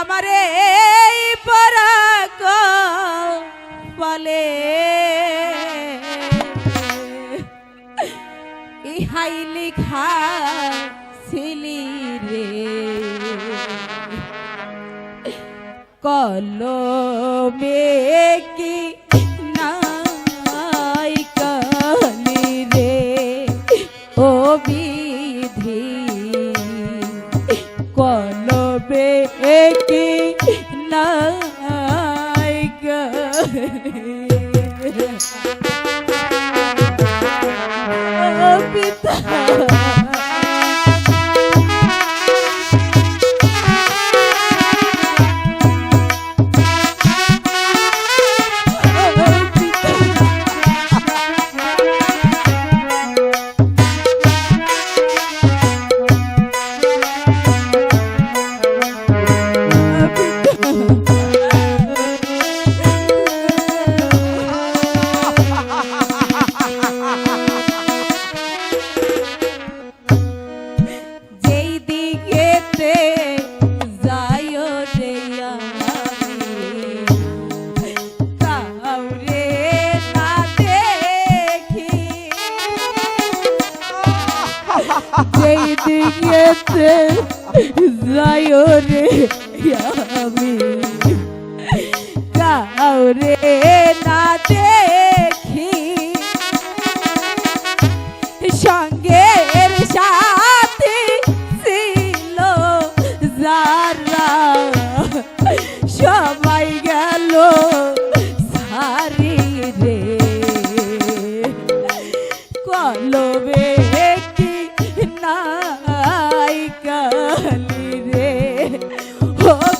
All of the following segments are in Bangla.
আমারে এই পরাগ বলে। ইহাই লিখা ছিলি রে। কলমে একই না খেতে যাইও রে আমি। কাউরে না দেখি। সঙ্গের সাথে ছিল যা Oh.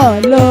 বলো